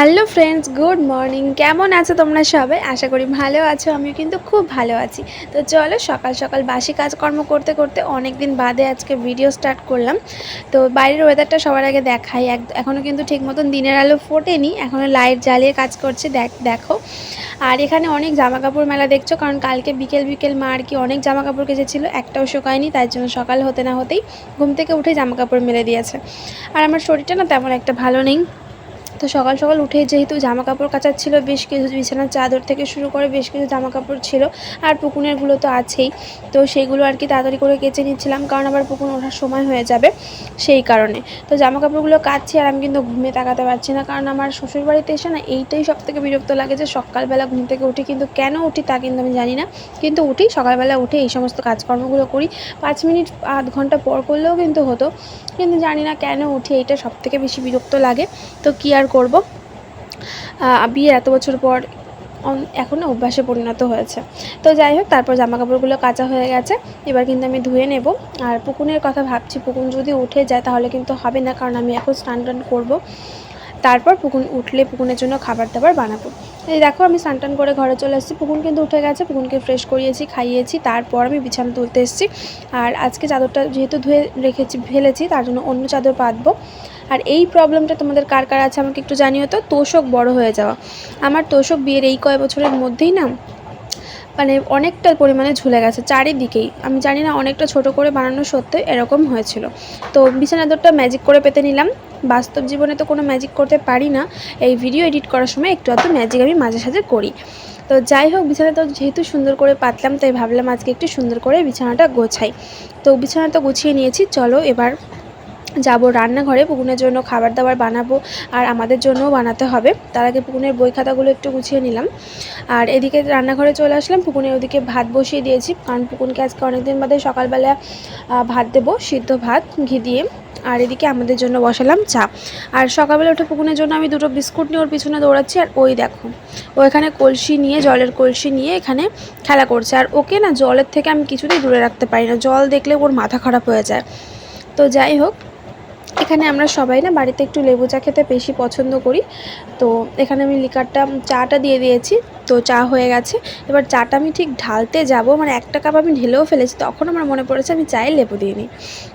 Hello friends, good morning. কেমন আছো তোমরা সবাই? আশা করি ভালো আছো, আমিও কিন্তু খুব ভালো আছি। তো চলো, সকাল সকাল বাসি কাজকর্ম করতে করতে অনেক দিন বাদে আজকে ভিডিও স্টার্ট করলাম। তো বাইরের ওয়েদারটা সবার আগে দেখাই। এখনও কিন্তু ঠিক মতন দিনের আলো ফোটেনি এখনও লাইট জ্বালিয়ে কাজ করছে, দেখ, দেখো। আর এখানে অনেক জামা কাপড় মেলা দেখছ, কারণ কালকে বিকেল বিকেল মা আর কি অনেক জামা কাপড় কেচেছিলো, একটাও শুকায়নি, তাই জন্য সকাল হতে না হতেই ঘুম থেকে উঠে জামা কাপড় মেলে দিয়েছে। আর আমার শরীরটা না তেমন একটা ভালো নেই। তো সকাল সকাল উঠে যেহেতু জামা কাপড় কাচার ছিল, বেশ কিছু বিছানার চাদর থেকে শুরু করে বেশ কিছু জামা কাপড় ছিল আর পুকুনেরগুলো তো আছেই। তো সেইগুলো আর কি তাড়াতাড়ি করে কেচে নিচ্ছিলাম, কারণ আবার পুকুন ওঠার সময় হয়ে যাবে সেই কারণে। তো জামা কাপড়গুলো কাচ্ছি আর আমি কিন্তু ঘুমে তাকাতে পারছি না, কারণ আমার শ্বশুর বাড়িতে এসে না এইটাই সব থেকে বিরক্ত লাগে যে সকালবেলা ঘুম থেকে উঠি কিন্তু কেন উঠি তা কিন্তু আমি জানি না। কিন্তু উঠি, সকালবেলা উঠে এই সমস্ত কাজকর্মগুলো করি। পাঁচ মিনিট, আধ ঘণ্টা পর করলেও কিন্তু হতো, কিন্তু জানি না কেন উঠি এইটা সব থেকে বেশি বিরক্ত লাগে। তো কী আর করব। বিয়ের এত বছর পর এখনও অভ্যাসে পরিণত হয়েছে। তো যাই হোক, তারপর জামা কাপড়গুলো কাঁচা হয়ে গেছে। এবার কিন্তু আমি ধুয়ে নেব। আর পুকুনের কথা ভাবছি, পুকুন যদি উঠে যায় তাহলে কিন্তু হবে না, কারণ আমি এখন স্নান টান করব। তারপর পুকুন উঠলে পুকুনের জন্য খাবার দাবার বানাবো। এই দেখো, আমি স্নান টান করে ঘরে চলে এসেছি। পুকুন কিন্তু উঠে গেছে, পুকুনকে ফ্রেশ করিয়েছি, খাইয়েছি, তারপর আমি বিছানা তুলতে এসেছি। আর আজকে চাদরটা যেহেতু ধুয়ে রেখেছি, ফেলেছি, তার জন্য অন্য চাদর পাতবো। আর এই প্রবলেমটা তোমাদের কার কার আছে আমাকে একটু জানিও তো? তোষক বড় হয়ে যাওয়া। আমার তোষক বিয়ের এই কয় বছরের মধ্যেই না মানে অনেকটা পরিমাণে ঝুলে গেছে, চারিদিকেই। আমি জানি না অনেকটা ছোট করে বানানো সত্ত্বেও এরকম হয়েছিল। তো বিছানা দরটা ম্যাজিক করে পেতে নিলাম। বাস্তব জীবনে তো কোনো ম্যাজিক করতে পারি না। এই ভিডিও এডিট করার সময় একটু এত ম্যাজিক আমি মাঝে সাঝে করি। তো যাই হোক বিছানাটা যেহেতু সুন্দর করে পাতলাম, তাই ভাবলাম আজকে একটু সুন্দর করে বিছানাটা গোছাই। তো বিছানাটা গুছিয়ে নিয়েছি, চলো এবার যাব রান্নাঘরে, পুকুনের জন্য খাবার দাবার বানাবো আর আমাদের জন্যও বানাতে হবে। তার আগে পুকুনের বই খাতাগুলো একটু গুছিয়ে নিলাম। আর এদিকে রান্নাঘরে চলে আসলাম পুকুনের ওদিকে ভাত বসিয়ে দিয়েছি। কারণ পুকুনকে আজকে অনেকদিন বাদে সকালবেলা ভাত দেবো, সিদ্ধ ভাত, ঘি দিয়ে। আর এদিকে আমাদের জন্য বসালাম চা। আর সকালবেলা উঠে পুকুনের জন্য আমি দুটো বিস্কুট নিয়ে ওর পিছনে দৌড়াচ্ছি। আর ওই দেখো, ও এখানে কলসি নিয়ে, জলের কলসি নিয়ে এখানে খেলা করছে। আর ওকে না জলের থেকে আমি কিছুতেই দূরে রাখতে পারি না। জল দেখলে ওর মাথা খারাপ হয়ে যায়। তো যাই হোক এখানে আমরা সবাই না বাড়িতে একটু লেবু চা খেতে বেশি পছন্দ করি। তো এখানে আমি লিকারটা চাটা দিয়ে দিয়েছি। তো চা হয়ে গেছে। এবার চাটা আমি ঠিক ঢালতে যাব। মানে একটা কাপ আমি ঢেলেও ফেলেছি। তখন আমার মনে পড়েছে আমি চায়ে লেবু দিয়ে নিই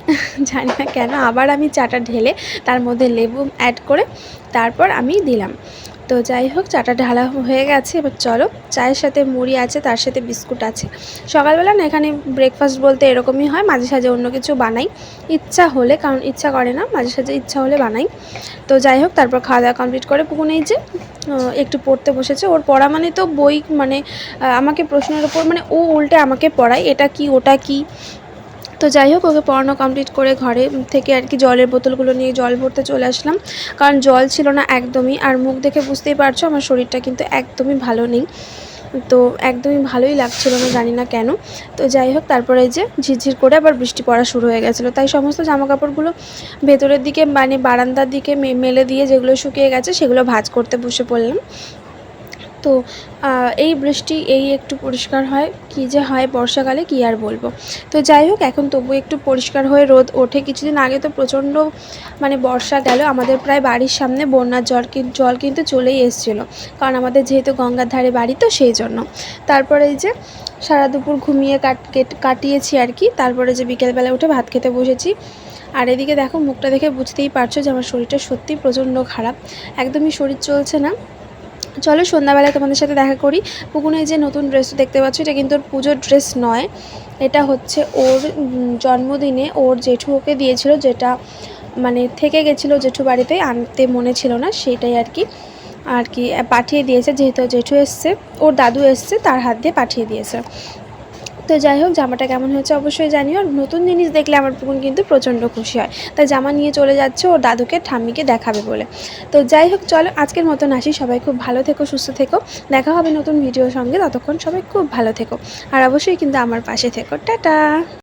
জানি না কেন আবার আমি চাটা ঢেলে তার মধ্যে লেবু অ্যাড করে তারপর আমি দিলাম। তো যাই হোক, চাটা ঢালা হয়ে গেছে। এবার চলো, চায়ের সাথে মুড়ি আছে, তার সাথে বিস্কুট আছে। সকালবেলা না এখানে ব্রেকফাস্ট বলতে এরকমই হয়, মাঝে সাঝে অন্য কিছু বানাই। ইচ্ছা হলে, কারণ ইচ্ছা করে না, মাঝে সাঝে ইচ্ছা হলে বানাই। তো যাই হোক, তারপর খাওয়া দাওয়া কমপ্লিট করে পুকুনেই যে একটু পড়তে বসেছে। ওর পড়া মানে তো বই মানে আমাকে প্রশ্নের ওপর মানে ও উল্টে আমাকে পড়ায়, এটা কি, ওটা কি? তো যাই হোক, ওকে পড়ানো কমপ্লিট করে ঘরে থেকে আর কি জলের বোতলগুলো নিয়ে জল ভরতে চলে আসলাম। কারণ জল ছিল না একদমই, আর মুখ দেখে বুঝতেই পারছ আমার শরীরটা কিন্তু একদমই ভালো নেই। তো একদমই ভালোই লাগছিল না, জানি না কেন। তো যাই হোক, তারপরে যে ঝিরঝির করে আবার বৃষ্টি পড়া শুরু হয়ে গেছিল। তাই সমস্ত জামা কাপড়গুলো ভেতরের দিকে মানে বারান্দার দিকে মেলে দিয়ে যেগুলো শুকিয়ে গেছে, সেগুলো ভাজ করতে বসে পড়লাম। তো এই বৃষ্টি এই একটু পরিষ্কার হয়, কি যে হয় বর্ষাকালে কি আর বলব। তো যাই হোক, এখন তবু একটু পরিষ্কার হয়ে রোদ ওঠে। কিছুদিন আগে তো প্রচণ্ড মানে বর্ষা গেল, আমাদের প্রায় বাড়ির সামনে বন্যার জল জল কিন্তু চলেই এসেছিল। কারণ আমাদের যেহেতু গঙ্গার ধারে বাড়ি তো সেই জন্য। তারপরে এই যে সারা দুপুর ঘুমিয়ে কাট, কাটিয়েছি আর কি। তারপরে যে বিকেলবেলা উঠে ভাত খেতে বসেছি। আর এদিকে দেখো, মুখটা দেখে বুঝতেই পারছ যে আমার শরীরটা সত্যিই প্রচণ্ড খারাপ। একদমই শরীর চলছে না। চলো সন্ধ্যাবেলায় তোমাদের সাথে দেখা করি। পুকুনে যে নতুন ড্রেস দেখতে পাচ্ছ, এটা কিন্তু ওর পুজোর ড্রেস নয়। এটা হচ্ছে ওর জন্মদিনে ওর জেঠু ওকে দিয়েছিল যেটা মানে থেকে গেছিল জেঠু বাড়িতে, আনতে মনে ছিল না সেটাই আর কি। আর কি পাঠিয়ে দিয়েছে, যেহেতু জেঠু এসছে, ওর দাদু এসছে, তার হাত দিয়ে পাঠিয়ে দিয়েছে। তো যাই হোক, জামাটা কেমন হয়েছে অবশ্যই জানিও। আর নতুন জিনিস দেখলে আমার পুকুন কিন্তু প্রচণ্ড খুশি হয়। তাই জামা নিয়ে চলে যাচ্ছে, ওর দাদুকে, ঠাম্মিকে দেখাবে বলে। তো যাই হোক, চলো আজকের মতন আসি। সবাই খুব ভালো থেকো, সুস্থ থেকো। দেখা হবে নতুন ভিডিওর সঙ্গে। ততক্ষণ সবাই খুব ভালো থেকো। আর অবশ্যই কিন্তু আমার পাশে থেকো। টাটা!